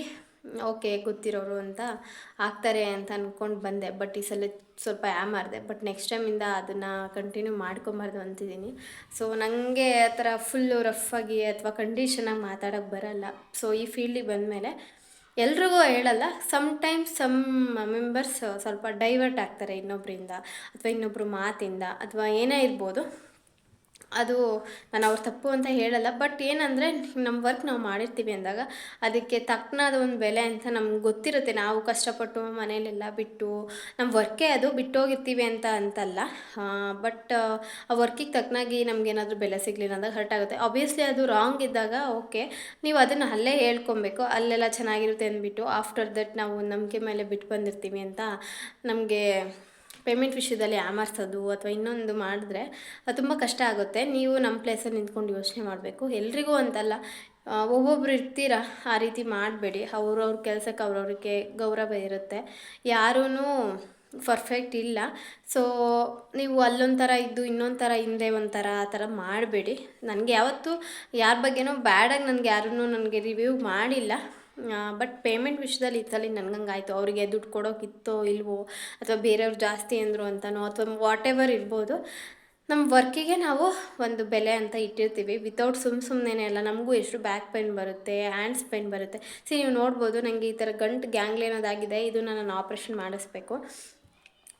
[SPEAKER 1] ಓಕೆ ಗೊತ್ತಿರೋರು ಅಂತ ಆಗ್ತಾರೆ ಅಂತ ಅಂದ್ಕೊಂಡು ಬಂದೆ. ಬಟ್ ಈ ಸಲ ಸ್ವಲ್ಪ ಮಾಡಿದೆ. ಬಟ್ ನೆಕ್ಸ್ಟ್ ಟೈಮಿಂದ ಅದನ್ನು ಕಂಟಿನ್ಯೂ ಮಾಡ್ಕೊಬಾರ್ದು ಅಂತಿದ್ದೀನಿ ಸೊ ನನಗೆ ಆ ಥರ ಫುಲ್ಲು ಆಗಿ ಅಥವಾ ಕಂಡೀಷನಾಗಿ ಮಾತಾಡೋಕ್ಕೆ ಬರಲ್ಲ. ಸೊ ಈ ಫೀಲ್ಡಿಗೆ ಬಂದಮೇಲೆ ಎಲ್ರಿಗೂ ಹೇಳಲ್ಲ ಸಮ್ಟೈಮ್ಸ್ ಸಮ್ ಮೆಂಬರ್ಸ್ ಸ್ವಲ್ಪ ಡೈವರ್ಟ್ ಆಗ್ತಾರೆ ಇನ್ನೊಬ್ಬರಿಂದ ಅಥವಾ ಇನ್ನೊಬ್ಬರು ಮಾತಿಂದ, ಅಥವಾ ಏನೇ ಇರ್ಬೋದು. ಅದು ನಾನು ಅವ್ರು ತಪ್ಪು ಅಂತ ಹೇಳಲ್ಲ ಬಟ್ ಏನಂದರೆ ನಮ್ಮ ವರ್ಕ್ ನಾವು ಮಾಡಿರ್ತೀವಿ ಅಂದಾಗ ಅದಕ್ಕೆ ತಕ್ಕನಾದ ಒಂದು ಬೆಲೆ ಅಂತ ನಮ್ಗೆ ಗೊತ್ತಿರುತ್ತೆ. ನಾವು ಕಷ್ಟಪಟ್ಟು ಮನೇಲೆಲ್ಲ ಬಿಟ್ಟು ನಮ್ಮ ವರ್ಕೇ ಅದು ಬಿಟ್ಟೋಗಿರ್ತೀವಿ ಅಂತ ಅಂತಲ್ಲ. ಬಟ್ ಆ ವರ್ಕಿಗೆ ತಕ್ಕನಾಗಿ ನಮಗೇನಾದರೂ ಬೆಲೆ ಸಿಗಲಿಲ್ಲ ಅಂದಾಗ ಹರ್ಟ್ ಆಗುತ್ತೆ. ಆಬ್ವಿಯಸ್ಲಿ ಅದು ರಾಂಗ್ ಇದ್ದಾಗ ಓಕೆ ನೀವು ಅದನ್ನು ಅಲ್ಲೇ ಹೇಳ್ಕೊಬೇಕು, ಅಲ್ಲೆಲ್ಲ ಚೆನ್ನಾಗಿರುತ್ತೆ ಅಂದ್ಬಿಟ್ಟು ಆಫ್ಟರ್ ದಟ್ ನಾವು ನಂಬಿಕೆ ಮೇಲೆ ಬಿಟ್ಟು ಬಂದಿರ್ತೀವಿ ಅಂತ ನಮಗೆ ಪೇಮೆಂಟ್ ವಿಷಯದಲ್ಲಿ ಆಮಾರ್ಸೋದು ಅಥವಾ ಇನ್ನೊಂದು ಮಾಡಿದ್ರೆ ಅದು ತುಂಬ ಕಷ್ಟ ಆಗುತ್ತೆ. ನೀವು ನಮ್ಮ ಪ್ಲೇಸಲ್ಲಿ ನಿಂತ್ಕೊಂಡು ಯೋಚನೆ ಮಾಡಬೇಕು. ಎಲ್ರಿಗೂ ಅಂತಲ್ಲ ಒಬ್ಬೊಬ್ರು ಇರ್ತೀರ? ಆ ರೀತಿ ಮಾಡಬೇಡಿ. ಅವ್ರವ್ರ ಕೆಲಸಕ್ಕೆ ಅವ್ರವ್ರಿಗೆ ಗೌರವ ಇರುತ್ತೆ. ಯಾರೂ ಪರ್ಫೆಕ್ಟ್ ಇಲ್ಲ. ಸೊ ನೀವು ಅಲ್ಲೊಂದು ಥರ ಇದ್ದು ಇನ್ನೊಂದು ಥರ ಹಿಂದೆ ಒಂಥರ ಆ ಥರ ಮಾಡಬೇಡಿ. ನನಗೆ ಯಾವತ್ತೂ ಯಾರ ಬಗ್ಗೆನೂ ಬ್ಯಾಡಾಗಿ ನನಗೆ ಯಾರೂ ನನಗೆ ರಿವ್ಯೂ ಮಾಡಿಲ್ಲ. ಬಟ್ ಪೇಮೆಂಟ್ ವಿಷಯದಲ್ಲಿ ಇತ್ತಲ್ಲಿ ನನಗಂಗಾಯ್ತು. ಅವರಿಗೆ ದುಡ್ಡು ಕೊಡೋಕ್ಕಿತ್ತೋ ಇಲ್ವೋ, ಅಥವಾ ಬೇರೆಯವ್ರು ಜಾಸ್ತಿ ಅಂದರು ಅಂತನೋ, ಅಥವಾ ವಾಟ್ ಎವರ್ ಇರ್ಬೋದು ನಮ್ಮ ವರ್ಕಿಗೆ ನಾವು ಒಂದು ಬೆಲೆ ಅಂತ ಇಟ್ಟಿರ್ತೀವಿ. ವಿತೌಟ್ ಸುಮ್ ಸುಮ್ಮನೆ ಅಲ್ಲ ನಮಗೂ ಎಷ್ಟು ಬ್ಯಾಕ್ ಪೇನ್ ಬರುತ್ತೆ ಹ್ಯಾಂಡ್ಸ್ ಪೇನ್ ಬರುತ್ತೆ. ಸಿ ನೀವು ನೋಡ್ಬೋದು ನನಗೆ ಈ ಥರ ಗಂಟು ಗ್ಯಾಂಗ್ಲಿ ಅನ್ನೋದಾಗಿದೆ ಇದು ನಾನು ಆಪ್ರೇಷನ್ ಮಾಡಿಸ್ಬೇಕು.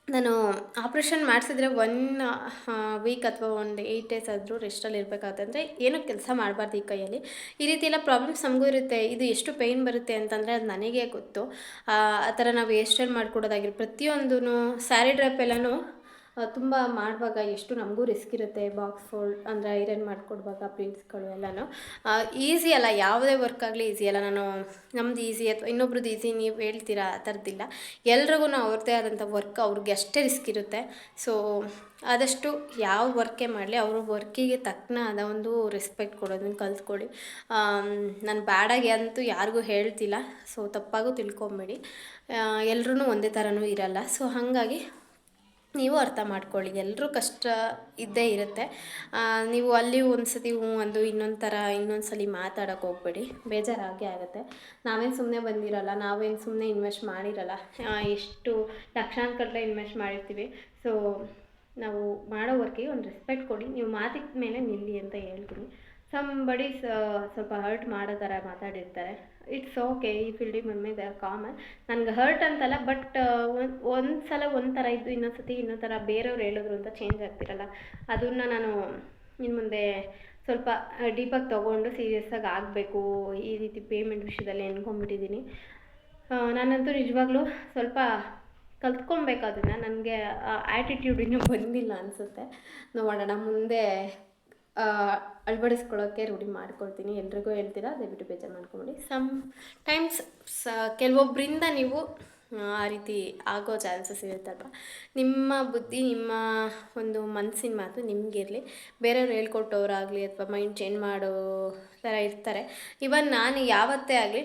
[SPEAKER 1] ನಾನು ಆಪ್ರೇಷನ್ ಮಾಡಿಸಿದ್ರೆ ಒನ್ ವೀಕ್ ಅಥವಾ ಒಂದು ಏಯ್ಟ್ ಡೇಸ್ ಆದರೂ ರೆಸ್ಟಲ್ಲಿ ಇರಬೇಕಾಗತ್ತಂದ್ರೆ ಏನೂ ಕೆಲಸ ಮಾಡಬಾರ್ದು ಈ ಕೈಯಲ್ಲಿ. ಈ ರೀತಿ ಎಲ್ಲ ಪ್ರಾಬ್ಲಮ್ಸ್ ನಮಗೂ ಇರುತ್ತೆ. ಇದು ಎಷ್ಟು ಪೇಯ್ನ್ ಬರುತ್ತೆ ಅಂತಂದರೆ ಅದು ನನಗೆ ಗೊತ್ತು. ಆ ಥರ ನಾವು ಹೇರ್ ಸ್ಟೈಲ್ ಮಾಡ್ಕೊಡೋದಾಗಿರೋ ಪ್ರತಿಯೊಂದೂ ಸ್ಯಾರಿ ಡ್ರಾಪ್ ಎಲ್ಲನೂ ತುಂಬ ಮಾಡುವಾಗ ಎಷ್ಟು ನಮಗೂ ರಿಸ್ಕ್ ಇರುತ್ತೆ ಬಾಕ್ಸ್ ಫೋಲ್ಡ್ ಅಂದರೆ ಐರನ್ ಮಾಡಿಕೊಡುವಾಗ ಪ್ರಿಂಟ್ಸ್ಗಳು ಎಲ್ಲನೂ. ಈಸಿ ಅಲ್ಲ, ಯಾವುದೇ ವರ್ಕ್ ಆಗಲಿ ಈಸಿ ಅಲ್ಲ. ನಾನು, ನಮ್ದು ಈಸಿ ಅಥವಾ ಇನ್ನೊಬ್ರದ್ದು ಈಸಿ ನೀವು ಹೇಳ್ತೀರಾ ಆ ಥರದ್ದಿಲ್ಲ. ಎಲ್ರಿಗೂ ಅವ್ರದ್ದೇ ಆದಂಥ ವರ್ಕ್ ಅವ್ರಿಗೆ ಅಷ್ಟೇ ರಿಸ್ಕ್ ಇರುತ್ತೆ. ಸೊ ಆದಷ್ಟು ಯಾವ ವರ್ಕೇ ಮಾಡಲಿ, ಅವ್ರ ವರ್ಕಿಗೆ ತಕ್ಕನಾದ ಒಂದು ರೆಸ್ಪೆಕ್ಟ್ ಕೊಡೋದನ್ನು ಕಲ್ತ್ಕೊಳ್ಳಿ. ನಾನು ಬ್ಯಾಡಾಗಿ ಅಂತೂ ಯಾರಿಗೂ ಹೇಳ್ತಿಲ್ಲ ಸೊ ತಪ್ಪಾಗೂ ತಿಳ್ಕೊಬೇಡಿ. ಎಲ್ಲರೂ ಒಂದೇ ಥರನೂ ಇರಲ್ಲ. ಸೊ ಹಾಗಾಗಿ ನೀವು ಅರ್ಥ ಮಾಡ್ಕೊಳ್ಳಿ ಎಲ್ಲರೂ ಕಷ್ಟ ಇದ್ದೇ ಇರುತ್ತೆ. ನೀವು ಅಲ್ಲಿ ಒಂದು ಸತಿ ಹ್ಞೂ ಅಂದು ಇನ್ನೊಂದು ಥರ ಇನ್ನೊಂದು ಸಲ ಮಾತಾಡೋಕೆ ಹೋಗ್ಬೇಡಿ. ಬೇಜಾರಾಗೇ ಆಗುತ್ತೆ. ನಾವೇನು ಸುಮ್ಮನೆ ಬಂದಿರಲ್ಲ, ನಾವೇನು ಸುಮ್ಮನೆ ಇನ್ವೆಸ್ಟ್ ಮಾಡಿರಲ್ಲ. ಎಷ್ಟು ಲಕ್ಷಾಂತರ ಇನ್ವೆಸ್ಟ್ ಮಾಡಿರ್ತೀವಿ. ಸೊ ನಾವು ಮಾಡೋ ಒಂದು ರೆಸ್ಪೆಕ್ಟ್ ಕೊಡಿ. ನೀವು ಮಾತಿದ ಮೇಲೆ ನಿಲ್ಲಿ ಅಂತ ಹೇಳ್ತೀನಿ. ಸಮ್ ಬಡೀಸ್ ಸ್ವಲ್ಪ ಹರ್ಟ್ ಮಾಡೋ ಥರ ಮಾತಾಡಿರ್ತಾರೆ. ಇಟ್ಸ್ ಓಕೆ ಈ ಫೀಲ್ಡಿಗೆ ಬಂದಮೇಲೆ ಕಾಮನ್ ನನಗೆ ಹರ್ಟ್ ಅಂತಲ್ಲ ಬಟ್ ಒಂದು ಒಂದು ಸಲ ಒಂದು ಥರ ಇದ್ದು ಇನ್ನೊಂದು ಸತಿ ಇನ್ನೊಂದು ಥರ ಬೇರೆಯವ್ರು ಹೇಳಿದ್ರು ಅಂತ ಚೇಂಜ್ ಆಗ್ತಿರಲ್ಲ. ಅದನ್ನು ನಾನು ಇನ್ನು ಮುಂದೆ ಸ್ವಲ್ಪ ಡೀಪಾಗಿ ತೊಗೊಂಡು ಸೀರಿಯಸ್ಸಾಗಿ ಆಗಬೇಕು, ಈ ರೀತಿ ಪೇಮೆಂಟ್ ವಿಷಯದಲ್ಲಿ ಎನ್ಕೊಂಬಿಟ್ಟಿದ್ದೀನಿ ನಾನಂತೂ ನಿಜವಾಗ್ಲೂ ಸ್ವಲ್ಪ ಕಲ್ತ್ಕೊಬೇಕು ಅದನ್ನು. ನನಗೆ ಆ್ಯಟಿಟ್ಯೂಡ್ ಇನ್ನೂ ಬಂದಿಲ್ಲ ಅನಿಸುತ್ತೆ. ನೋಡೋಣ, ಮುಂದೆ ಅಳವಡಿಸ್ಕೊಳ್ಳೋಕ್ಕೆ ರೂಢಿ ಮಾಡ್ಕೊಳ್ತೀನಿ. ಎಲ್ರಿಗೂ ಹೇಳ್ತೀರಾ? ದಯವಿಟ್ಟು ಬೇಜಾರು ಮಾಡ್ಕೊಂಬಿಡಿ. ಸಮ್ ಟೈಮ್ಸ್ ಸ ಕೆಲವೊಬ್ಬರಿಂದ ನೀವು ಆ, ರೀತಿ ಆಗೋ ಚಾನ್ಸಸ್ ಇರುತ್ತಲ್ವ ನಿಮ್ಮ ಬುದ್ಧಿ ನಿಮ್ಮ ಒಂದು ಮನಸ್ಸಿನ ಮಾತು ನಿಮಗಿರಲಿ ಬೇರೆಯವ್ರು ಹೇಳ್ಕೊಟ್ಟವ್ರಾಗಲಿ ಅಥವಾ ಮೈಂಡ್ ಚೇಂಜ್ ಮಾಡೋ ಥರ ಇರ್ತಾರೆ. ಇವನ್ ನಾನು ಯಾವತ್ತೇ ಆಗಲಿ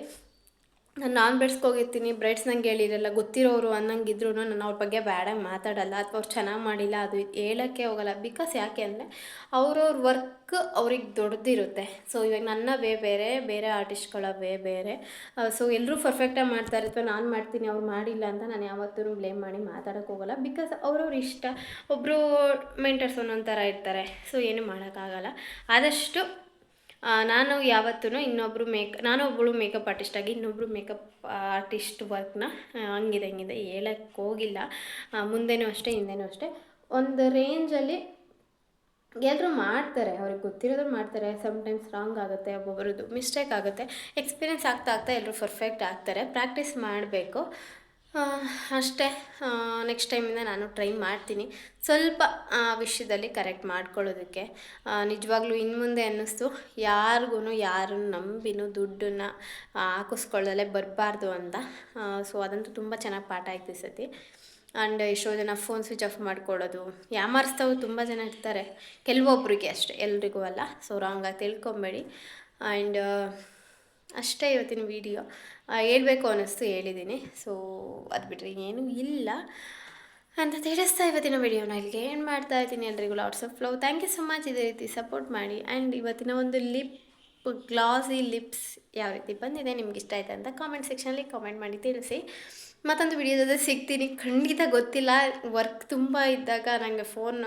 [SPEAKER 1] ನಾನು ನಾನ್ ಬೆಳೆಸ್ಕೋಗಿರ್ತೀನಿ ಬ್ರೈಡ್ಸ್ ನಂಗೆ ಹೇಳಿರಲ್ಲ, ಗೊತ್ತಿರೋರು ಅನ್ನಂಗಿದ್ರು ನಾನು ಅವ್ರ ಬಗ್ಗೆ ಬೇಡ ಮಾತಾಡಲ್ಲ, ಅಥವಾ ಅವ್ರು ಚೆನ್ನಾಗಿ ಮಾಡಿಲ್ಲ, ಅದು ಹೇಳೋಕ್ಕೆ ಹೋಗಲ್ಲ. ಬಿಕಾಸ್ ಯಾಕೆ ಅಂದರೆ ಅವ್ರವ್ರ ವರ್ಕ್ ಅವ್ರಿಗೆ ದೊಡ್ಡದಿರುತ್ತೆ ಸೊ ಇವಾಗ ನನ್ನ ವೇ ಬೇರೆ ಬೇರೆ ಆರ್ಟಿಸ್ಟ್ಗಳ ವೇ ಬೇರೆ. ಸೊ ಎಲ್ಲರೂ ಪರ್ಫೆಕ್ಟಾಗಿ ಮಾಡ್ತಾರೆ ಅಥವಾ ನಾನು ಮಾಡ್ತೀನಿ, ಅವ್ರು ಮಾಡಿಲ್ಲ ಅಂತ ನಾನು ಯಾವತ್ತೂ ಬ್ಲೇಮ್ ಮಾಡಿ ಮಾತಾಡೋಕ್ಕೆ ಹೋಗಲ್ಲ. ಬಿಕಾಸ್ ಅವ್ರವ್ರ ಇಷ್ಟ ಒಬ್ಬರು ಮೆಂಟರ್ಸ್ ಒಂದೊಂದು ಥರ ಇರ್ತಾರೆ. ಸೊ ಏನು ಮಾಡೋಕ್ಕಾಗಲ್ಲ. ಆದಷ್ಟು ನಾನು ಯಾವತ್ತೂ ಇನ್ನೊಬ್ಬರು ಮೇಕ್, ನಾನು ಒಬ್ಬಳು ಮೇಕಪ್ ಆರ್ಟಿಸ್ಟಾಗಿ ಇನ್ನೊಬ್ಬರು ಮೇಕಪ್ ಆರ್ಟಿಸ್ಟ್ ವರ್ಕ್ನ ಹಂಗಿದೆ ಹಂಗಿದೆ ಹೇಳಕ್ಕೆ ಹೋಗಿಲ್ಲ. ಮುಂದೆನೂ ಅಷ್ಟೇ, ಹಿಂದೆನೂ ಅಷ್ಟೇ. ಒಂದು ರೇಂಜಲ್ಲಿ ಎಲ್ಲರೂ ಮಾಡ್ತಾರೆ, ಅವ್ರಿಗೆ ಗೊತ್ತಿರೋದ್ರು ಮಾಡ್ತಾರೆ. ಸಮ್ಟೈಮ್ಸ್ ರಾಂಗ್ ಆಗುತ್ತೆ ಒಬ್ಬೊಬ್ಬರದ್ದು ಮಿಸ್ಟೇಕ್ ಆಗುತ್ತೆ. ಎಕ್ಸ್ಪೀರಿಯೆನ್ಸ್ ಆಗ್ತಾ ಆಗ್ತಾ ಎಲ್ಲರೂ ಪರ್ಫೆಕ್ಟ್ ಆಗ್ತಾರೆ. ಪ್ರಾಕ್ಟೀಸ್ ಮಾಡಬೇಕು. ಅಷ್ಟೇ. ನೆಕ್ಸ್ಟ್ ಟೈಮಿಂದ ನಾನು ಟ್ರೈ ಮಾಡ್ತೀನಿ. ಸ್ವಲ್ಪ ಆ, ವಿಷಯದಲ್ಲಿ ಕರೆಕ್ಟ್ ಮಾಡ್ಕೊಳ್ಳೋದಕ್ಕೆ. ನಿಜವಾಗ್ಲೂ ಇನ್ನು ಮುಂದೆ ಅನ್ನಿಸ್ತು. ಯಾರಿಗೂ ಯಾರು ನಂಬಿನೂ ದುಡ್ಡನ್ನು ಹಾಕಿಸ್ಕೊಳ್ಳದಲ್ಲೇ ಬರಬಾರ್ದು ಅಂತ. ಸೊ ಅದಂತೂ ತುಂಬ ಚೆನ್ನಾಗಿ ಪಾಠ ಆಯ್ತು ಸತಿ. ಆ್ಯಂಡ್ ಎಷ್ಟೋ ಜನ ಫೋನ್ ಸ್ವಿಚ್ ಆಫ್ ಮಾಡ್ಕೊಳ್ಳೋದು. ಯಾಮಾರಿಸ್ತವು ತುಂಬ ಜನ ಇರ್ತಾರೆ. ಕೆಲವೊಬ್ಬರಿಗೆ ಅಷ್ಟೇ ಎಲ್ರಿಗೂ ಅಲ್ಲ. ಸೊ ರಾಂಗಾಗಿ ತಿಳ್ಕೊಬೇಡಿ. ಆ್ಯಂಡ್ ಅಷ್ಟೇ ಇವತ್ತಿನ ವಿಡಿಯೋ. ಹೇಳಬೇಕು ಅನ್ನಿಸ್ತು, ಹೇಳಿದ್ದೀನಿ. ಸೊ ಅದು ಬಿಟ್ಟರೆ ಏನೂ ಇಲ್ಲ ಅಂತ ತಿಳಿಸ್ತಾ ಇವತ್ತಿನ ವಿಡಿಯೋನ. ಇಲ್ಲಿಗೆ ಏನು ಮಾಡ್ತಾ ಇದ್ದೀನಿ ಎಲ್ರಿಗೂ. Lots of love thank you so much ಇದೇ ರೀತಿ ಸಪೋರ್ಟ್ ಮಾಡಿ. ಆ್ಯಂಡ್ ಇವತ್ತಿನ ಒಂದು ಲಿಪ್ ಗ್ಲಾಸಿ ಲಿಪ್ಸ್ ಯಾವ ರೀತಿ ಬಂದಿದೆ ನಿಮ್ಗೆ ಇಷ್ಟ ಆಯ್ತು ಅಂತ ಕಾಮೆಂಟ್ ಸೆಕ್ಷನಲ್ಲಿ ಕಾಮೆಂಟ್ ಮಾಡಿ ತಿಳಿಸಿ. ಮತ್ತೊಂದು ವಿಡಿಯೋದಲ್ಲಿ ಸಿಗ್ತೀನಿ. ಖಂಡಿತ ಗೊತ್ತಿಲ್ಲ. ವರ್ಕ್ ತುಂಬ ಇದ್ದಾಗ ನನಗೆ ಫೋನ್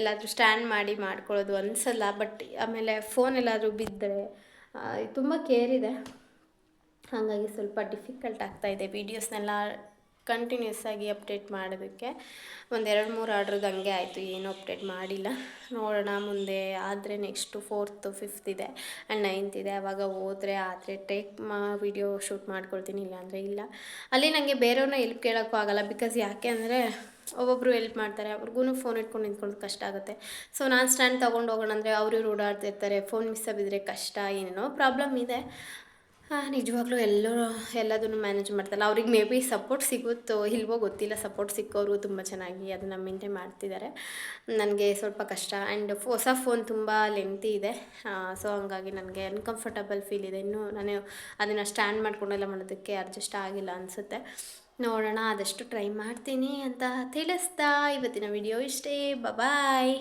[SPEAKER 1] ಎಲ್ಲಾದರೂ ಸ್ಟ್ಯಾಂಡ್ ಮಾಡಿ ಮಾಡ್ಕೊಳ್ಳೋದು ಅನಿಸಲ್ಲ. ಬಟ್ ಆಮೇಲೆ ಫೋನ್ ಎಲ್ಲಾದರೂ ಬಿದ್ದರೆ ತುಂಬ ಕೇರ್ ಇದೆ. ಹಾಗಾಗಿ ಸ್ವಲ್ಪ ಡಿಫಿಕಲ್ಟ್ ಆಗ್ತಾಯಿದೆ ವೀಡಿಯೋಸ್ನೆಲ್ಲ ಕಂಟಿನ್ಯೂಸ್ ಆಗಿ ಅಪ್ಡೇಟ್ ಮಾಡೋದಕ್ಕೆ. ಒಂದೆರಡು ಮೂರು ಆರ್ಡ್ರದ್ದು ಹಂಗೆ ಆಯಿತು, ಏನೂ ಅಪ್ಡೇಟ್ ಮಾಡಿಲ್ಲ. ನೋಡೋಣ ಮುಂದೆ ಆದರೆ ನೆಕ್ಸ್ಟು ಫೋರ್ತು ಫಿಫ್ತ್ ಇದೆ ಆ್ಯಂಡ್ ನೈನ್ತ್ ಇದೆ. ಆವಾಗ ಹೋದರೆ ಆದರೆ ಟೇಕ್ ಮಾ ವಿಡಿಯೋ ಶೂಟ್ ಮಾಡ್ಕೊಳ್ತೀನಿ ಇಲ್ಲ ಅಂದರೆ ಇಲ್ಲ. ಅಲ್ಲಿ ನನಗೆ ಬೇರೆಯವ್ರನ್ನ ಎಲ್ಪ್ ಕೇಳೋಕ್ಕೂ ಆಗಲ್ಲ ಬಿಕಾಸ್ ಯಾಕೆ ಅಂದರೆ ಒಬ್ಬೊಬ್ಬರು ಹೆಲ್ಪ್ ಮಾಡ್ತಾರೆ ಅವ್ರಿಗೂ ಫೋನ್ ಇಟ್ಕೊಂಡು ನಿಂತ್ಕೊಳ್ಳೋದು ಕಷ್ಟ ಆಗುತ್ತೆ. ಸೊ ನಾನು ಸ್ಟ್ಯಾಂಡ್ ತೊಗೊಂಡು ಹೋಗೋಣ ಅಂದರೆ ಅವರು ಓಡಾಡ್ತಿರ್ತಾರೆ ಫೋನ್ ಮಿಸ್ ಆಗಿದ್ರೆ ಕಷ್ಟ, ಏನೇನೋ ಪ್ರಾಬ್ಲಮ್ ಇದೆ. ನಿಜವಾಗ್ಲೂ ಎಲ್ಲರೂ ಎಲ್ಲದನ್ನು ಮ್ಯಾನೇಜ್ ಮಾಡ್ತಾರಲ್ಲ ಅವ್ರಿಗೆ ಮೇ ಬಿ ಸಪೋರ್ಟ್ ಸಿಗುತ್ತೋ ಇಲ್ವೋ ಗೊತ್ತಿಲ್ಲ ಸಪೋರ್ಟ್ ಸಿಕ್ಕೋರು ತುಂಬ ಚೆನ್ನಾಗಿ ಅದನ್ನು ಮೇಂಟೈನ್ ಮಾಡ್ತಿದ್ದಾರೆ. ನನಗೆ ಸ್ವಲ್ಪ ಕಷ್ಟ ಆ್ಯಂಡ್ ಹೊಸ ಫೋನ್ ತುಂಬ ಲೆಂತಿ ಇದೆ. ಸೊ ಹಂಗಾಗಿ ನನಗೆ ಅನ್ಕಂಫರ್ಟಬಲ್ ಫೀಲ್ ಇದೆ. ಇನ್ನೂ ನಾನು ಅದನ್ನು ಸ್ಟ್ಯಾಂಡ್ ಮಾಡ್ಕೊಂಡೆಲ್ಲ ಮಾಡೋದಕ್ಕೆ ಅಡ್ಜಸ್ಟ್ ಆಗಿಲ್ಲ ಅನಿಸುತ್ತೆ. ನೋಡೋಣ ಆದಷ್ಟು ಟ್ರೈ ಮಾಡ್ತೀನಿ ಅಂತ ತಿಳಿಸ್ತಾ ಇವತ್ತಿನ ವಿಡಿಯೋ ಇಷ್ಟೇ. ಬಾಯ್